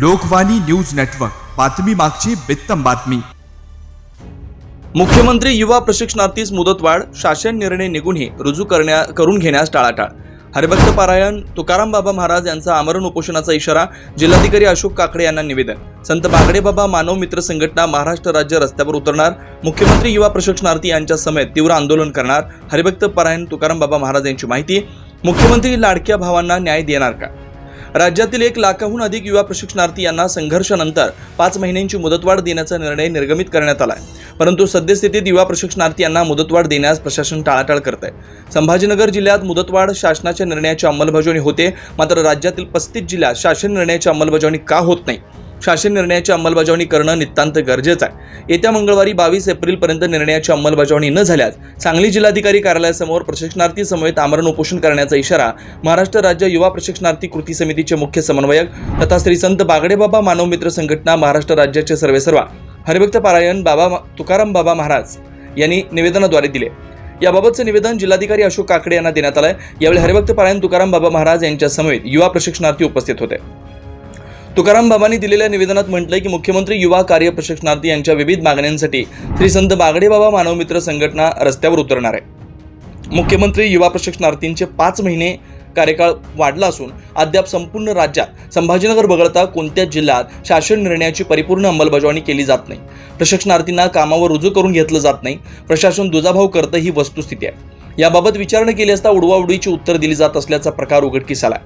Lokvani news network. बातमी मागची बित्तम बातमी. मुख्यमंत्री युवा प्रशिक्षणार्थीस मुदतवाढ शासन निर्णय निघूनही रुजू करण्या करून घेण्यास टाळाटाळ. हरिभक्त पारायण तुकाराम बाबा महाराज यांचा आमरण उपोषणाचा इशारा जिल्हाधिकारी अशोक काकडे यांना निवेदन. संत बागडे बाबा मानव मित्र संघटना महाराष्ट्र राज्य रस्त्यावर उतरणार. मुख्यमंत्री युवा प्रशिक्षणार्थी यांच्या समेत तीव्र आंदोलन करणार. हरिभक्त पारायण तुकाराम बाबा महाराज यांची माहिती. मुख्यमंत्री लाडक्या भावांना न्याय देणार का? राज्यातील एक लाखाहून अधिक युवा प्रशिक्षणार्थी यांना संघर्षानंतर पाच महिन्यांची मुदतवाढ देण्याचा निर्णय निर्गमित करण्यात आला आहे परंतु सद्यस्थितीत युवा प्रशिक्षणार्थी यांना मुदतवाढ देण्यास प्रशासन टाळाटाळ करत आहे संभाजीनगर जिल्ह्यात मुदतवाढ शासनाच्या निर्णयाची अंमलबजावणी होते मात्र राज्यातील पस्तीस जिल्ह्यात शासन निर्णयाची अंमलबजावणी का होत नाही? शासन निर्णयाची अंमलबजावणी करणं नितांत गरजेचं आहे. येत्या मंगळवारी बावीस एप्रिलपर्यंत निर्णयाची अंमलबजावणी न झाल्यास सांगली जिल्हाधिकारी कार्यालयासमोर प्रशिक्षणार्थी समवेत आमरण उपोषण करण्याचा इशारा महाराष्ट्र राज्य युवा प्रशिक्षणार्थी कृती समितीचे मुख्य समन्वयक तथा श्री संत बागडेबाबा मानव मित्र संघटना महाराष्ट्र राज्याचे सर्वेसर्वा हरिभक्त पारायण बाबा तुकाराम बाबा महाराज यांनी निवेदनाद्वारे दिले. याबाबतचं निवेदन जिल्हाधिकारी अशोक काकडे यांना देण्यात आलंय. यावेळी हरिभक्त पारायण तुकाराम बाबा महाराज यांच्या समवेत युवा प्रशिक्षणार्थी उपस्थित होते. तुकाराम बाबांनी दिलेल्या निवेदनात म्हटलंय की मुख्यमंत्री युवा कार्य प्रशिक्षणार्थी यांच्या विविध मागण्यांसाठी श्री संत बागडे बाबा मानव मित्र संघटना रस्त्यावर उतरणार आहे. मुख्यमंत्री युवा प्रशिक्षणार्थींचे पाच महिने कार्यकाळ वाढला असून अद्याप संपूर्ण राज्यात संभाजीनगर वगळता कोणत्याच जिल्ह्यात शासन निर्णयाची परिपूर्ण अंमलबजावणी केली जात नाही. प्रशिक्षणार्थींना कामावर रुजू करून घेतलं जात नाही. प्रशासन दुजाभाव करतं ही वस्तुस्थिती आहे. याबाबत विचारणा केली असता उडवाउडवीची उत्तर दिली जात असल्याचा प्रकार उघडकीस आला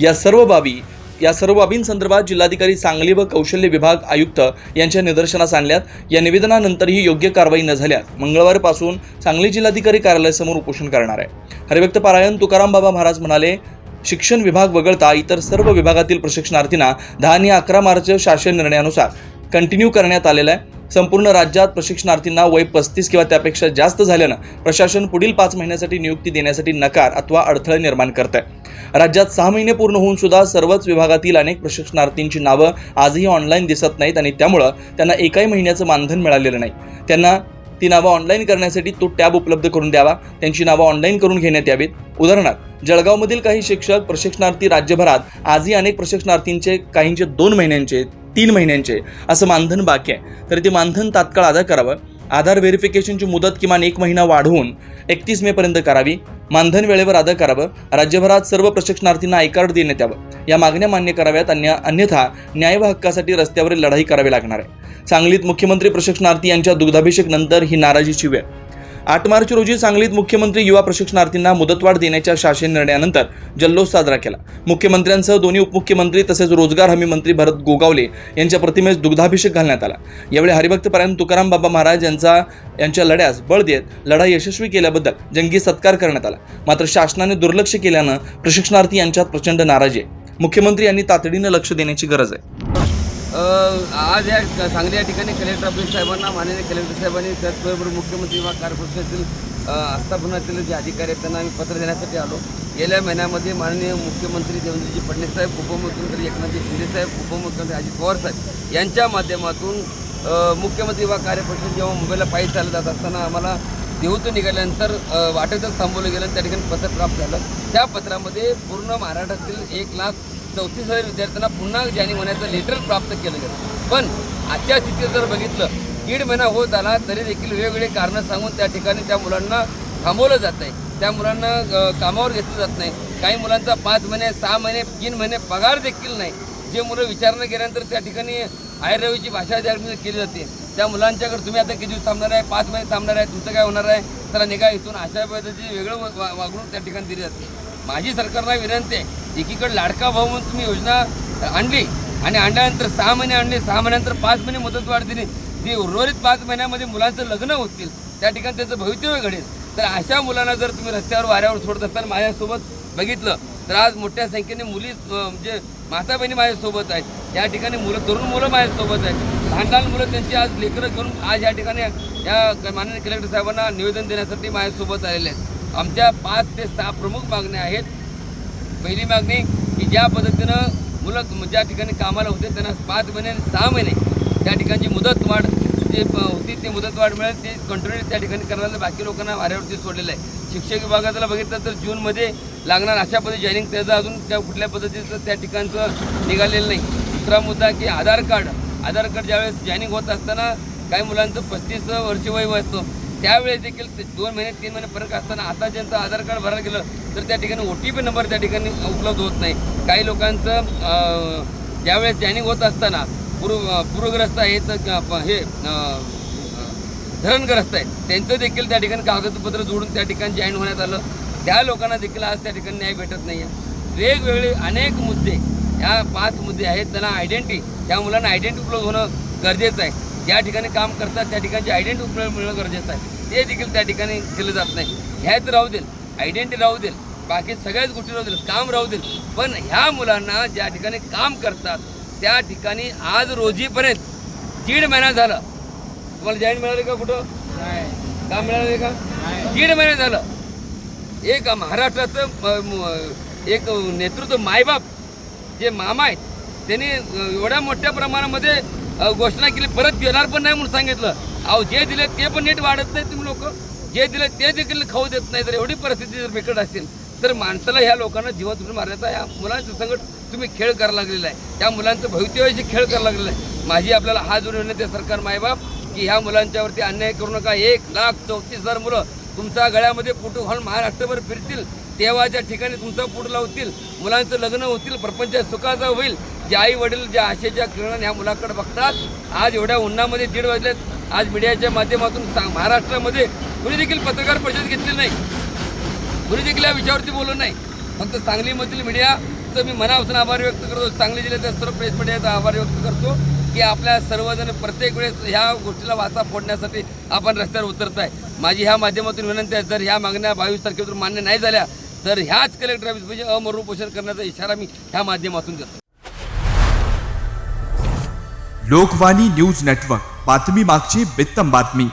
या सर्व बाबी या सर्व बाबींसंदर्भात जिल्हाधिकारी सांगली व कौशल्य विभाग आयुक्त यांच्या निदर्शनास आणल्यात. या निवेदनानंतरही योग्य कारवाई न झाल्यास मंगळवारपासून सांगली जिल्हाधिकारी कार्यालयासमोर उपोषण करणार आहे. हरिभक्त पारायण तुकाराम बाबा महाराज म्हणाले शिक्षण विभाग वगळता इतर सर्व विभागातील प्रशिक्षणार्थींना दहा आणि अकरा मार्च शासन निर्णयानुसार कंटिन्यू करण्यात आलेला आहे. संपूर्ण राज्यात प्रशिक्षणार्थींना वय पस्तीस किंवा त्यापेक्षा जास्त झाल्यानं प्रशासन पुढील पाच महिन्यासाठी नियुक्ती देण्यासाठी नकार अथवा अडथळे निर्माण करत आहे राज्यात सहा महिने पूर्ण होऊन सुद्धा सर्वच विभागातील अनेक प्रशिक्षणार्थींची नावं आजही ऑनलाईन दिसत नाहीत आणि त्यामुळं त्यांना एकाही महिन्याचं मानधन मिळालेलं नाही. त्यांना ती नावं ऑनलाईन करण्यासाठी तो टॅब उपलब्ध करून द्यावा. त्यांची नावं ऑनलाईन करून घेण्यात यावीत. उदाहरणार्थ जळगावमधील काही शिक्षक प्रशिक्षणार्थी राज्यभरात आजही अनेक प्रशिक्षणार्थींचे काहींचे दोन महिन्यांचे तीन महिन्यांचे असं मानधन बाकी आहे. तर ते मानधन तात्काळ अदा करावं. आधार व्हेरिफिकेशनची मुदत किमान एक महिना वाढवून एकतीस मेपर्यंत करावी. मानधन वेळेवर अदा करावं. राज्यभरात सर्व प्रशिक्षणार्थींना आय कार्ड देण्यात यावं. या मागण्या मान्य कराव्यात. अन्य अन्यथा न्याय व हक्कासाठी रस्त्यावरील लढाई करावी लागणार आहे. सांगलीत मुख्यमंत्री प्रशिक्षणार्थी यांच्या दुग्धाभिषेक नंतर ही नाराजीची वेळ आठ मार्च रोजी सांगलीत मुख्यमंत्री युवा प्रशिक्षणार्थींना मुदतवाढ देण्याच्या शासन निर्णयानंतर जल्लोष साजरा केला. मुख्यमंत्र्यांसह दोन्ही उपमुख्यमंत्री तसेच रोजगार हमी मंत्री भरत गोगावले यांच्या प्रतिमेस दुग्धाभिषेक घालण्यात आला. यावेळी हरिभक्तपरायण तुकाराम बाबा महाराज यांचा यांच्या लढ्यास बळ देत लढा यशस्वी केल्याबद्दल जंगी सत्कार करण्यात आला. मात्र शासनाने दुर्लक्ष केल्यानं प्रशिक्षणार्थी यांच्यात प्रचंड नाराजी आहे. मुख्यमंत्री यांनी तातडीनं लक्ष देण्याची गरज आहे. आज या सांगली या ठिकाणी कलेक्टर ऑफिस साहेबांना माननीय कलेक्टर साहेबांनी त्याचबरोबर मुख्यमंत्री व कार्यपक्षातील आस्थापनातील जे अधिकारी आहेत त्यांना आम्ही पत्र देण्यासाठी आलो. गेल्या महिन्यामध्ये माननीय मुख्यमंत्री देवेंद्रजी फडणवीस साहेब उपमुख्यमंत्री एकनाथजी शिंदे साहेब उपमुख्यमंत्री अजित पवार साहेब यांच्या माध्यमातून मुख्यमंत्री व कार्यपक्ष जेव्हा मुंबईला पायी चालत जात असताना आम्हाला देहूतून निघाल्यानंतर वाटेतच थांबवलं गेलं त्या ठिकाणी पत्र प्राप्त झालं. त्या पत्रामध्ये पूर्ण महाराष्ट्रातील एक लाख चौतीस हजार विद्यार्थ्यांना पुन्हा ज्यांनी म्हणायचं लेटर प्राप्त केलं गेलं. पण आजच्या स्थितीत जर बघितलं दीड महिना होत आला तरी देखील वेगवेगळे कारणं सांगून त्या ठिकाणी त्या मुलांना थांबवलं जात आहे त्या मुलांना कामावर घेतलं जात नाही. काही मुलांचा पाच महिने सहा महिने तीन महिने पगार देखील नाही. जे मुलं विचारणं केल्यानंतर त्या ठिकाणी आयरवीची भाषा त्या केली जाते. त्या मुलांच्याकडे तुम्ही आता किती दिवस थांबणार आहे? पाच महिने थांबणार आहे? तुमचं काय होणार आहे? त्याला निघा इथून. अशा पद्धतीची वेगळं वा- वागणूक त्या ठिकाणी दिली जाते. माझी सरकारला विनंती आहे एकीकडे लाडका भाऊ म्हणून तुम्ही योजना आणली आणि आणल्यानंतर सहा महिने आणले सहा महिन्यानंतर पाच महिने मुदतवाढ दिली. ती उर्वरित पाच महिन्यामध्ये मुलांचं लग्न होतील त्या ठिकाणी त्यांचं भवितव्य घडेल. तर अशा मुलांना जर तुम्ही रस्त्यावर वाऱ्यावर सोडत असताना माझ्यासोबत बघितलं तर आज मोठ्या संख्येने मुली म्हणजे माता बहिणी माझ्यासोबत आहेत. या ठिकाणी मुलं तरुण मुलं माझ्यासोबत आहेत. लहान लहान मुलं त्यांची आज लेकरं घेऊन आज या ठिकाणी या माननीय कलेक्टर साहेबांना निवेदन देण्यासाठी माझ्यासोबत आलेले आहेत. आमच्या पाच ते सहा प्रमुख मागण्या आहेत. पहिली मागणी की ज्या पद्धतीनं मुलं ज्या ठिकाणी कामाला होते त्यांना पाच महिने आणि सहा महिने त्या ठिकाणची मुदतवाढ जे होती ती मुदतवाढ मिळेल. ती कंटिन्यू त्या ठिकाणी करायला बाकी लोकांना वाऱ्यावरती सोडलेलं आहे. शिक्षक विभागाला बघितलं तर जूनमध्ये लागणार अशा पद्धती जॉईनिंग त्याचं अजून त्या कुठल्या पद्धतीचं त्या ठिकाणचं निघालेलं नाही. दुसरा मुद्दा की आधार कार्ड. आधार कार्ड ज्यावेळेस जॉईनिंग होत असताना काही मुलांचं पस्तीस वर्ष वय असतं. त्यावेळेस देखील ते दोन महिने तीन महिने फरक असताना आता ज्यांचं आधार कार्ड भरायला गेलं तर त्या ठिकाणी ओ टी पी नंबर त्या ठिकाणी उपलब्ध होत नाही. काही लोकांचं ज्यावेळेस जॅनिंग होत असताना पूर्व पूरग्रस्त आहेत हे धरणग्रस्त आहेत त्यांचं देखील त्या ठिकाणी कागदपत्र जोडून त्या ठिकाणी जॉईन होण्यात आलं. त्या लोकांना देखील आज त्या ठिकाणी न्याय भेटत नाही आहे वेगवेगळे अनेक मुद्दे ह्या पाच मुद्दे आहेत त्यांना आयडेंटिटी त्या मुलांना आयडेंटिटी उपलब्ध होणं गरजेचं आहे. ज्या ठिकाणी काम करतात त्या ठिकाणची आयडेंटिटी उपलब्ध मिळणं गरजेचं आहे. ते देखील त्या ठिकाणी केलं जात नाही. ह्यात राहू देईल आयडेंटिटी राहू देईल बाकी सगळ्याच गोष्टी राहू देईल काम राहू देईल पण ह्या मुलांना ज्या ठिकाणी काम करतात त्या ठिकाणी आज रोजीपर्यंत दीड महिना झाला. तुम्हाला जॉईन मिळाले का कुठं? काम मिळाले का? दीड महिने झालं. एक महाराष्ट्राचं एक नेतृत्व मायबाप जे मामा आहेत त्यांनी एवढ्या मोठ्या प्रमाणामध्ये घोषणा केली परत देणार पण नाही म्हणून सांगितलं. अहो जे दिले ते पण नीट वाढत नाही तुम्ही लोक. जे दिले ते देखील खाऊ देत नाही. तर एवढी परिस्थिती जर बिकट असेल तर माणसाला ह्या लोकांना जीवन तुम्ही मारण्याचा या मुलांच्या संकट तुम्ही खेळ करायला लागलेला आहे. त्या मुलांचं भवितव्याशी खेळ करायला लागलेला आहे. माझी आपल्याला हा जोडून विनंती सरकार मायबाप की ह्या मुलांच्यावरती अन्याय करू नका. एक लाख चौतीस हजार मुलं तुमच्या गळ्यामध्ये फोटो घालून महाराष्ट्रभर फिरतील. देवाच्या ठिकाणी तुमचा फोटो लावतील मुलांचं लग्न होतील प्रपंच सुखाचा होईल. जे आई वडील ज्या आशेच्या किरणाने ह्या मुलाकडे बघतात आज एवढ्या उन्हामध्ये दीड वाजलेत. आज मीडियाच्या माध्यमातून सांग महाराष्ट्रामध्ये कुणी देखील पत्रकार परिषद घेतली नाही? कुणी देखील या विषयावरती बोलू नाही? फक्त सांगलीमधील मीडियाचं मी मनापासून आभार व्यक्त करतो. सांगली जिल्ह्याच्या सर्व प्रेस मीडियाचा आभार व्यक्त करतो की आपल्या सर्वजण प्रत्येक वेळेस ह्या गोष्टीला वाचा फोडण्यासाठी आपण रस्त्यावर उतरत आहे माझी ह्या माध्यमातून विनंती आहे जर ह्या मागण्या बावीस तारखेपासून मान्य नाही झाल्या तर ह्याच कलेक्टर ऑफिस म्हणजे अमरुपोषण करण्याचा इशारा मी ह्या माध्यमातून देतो. Lokvani news network. बातमी मागची बित्तम बातमी.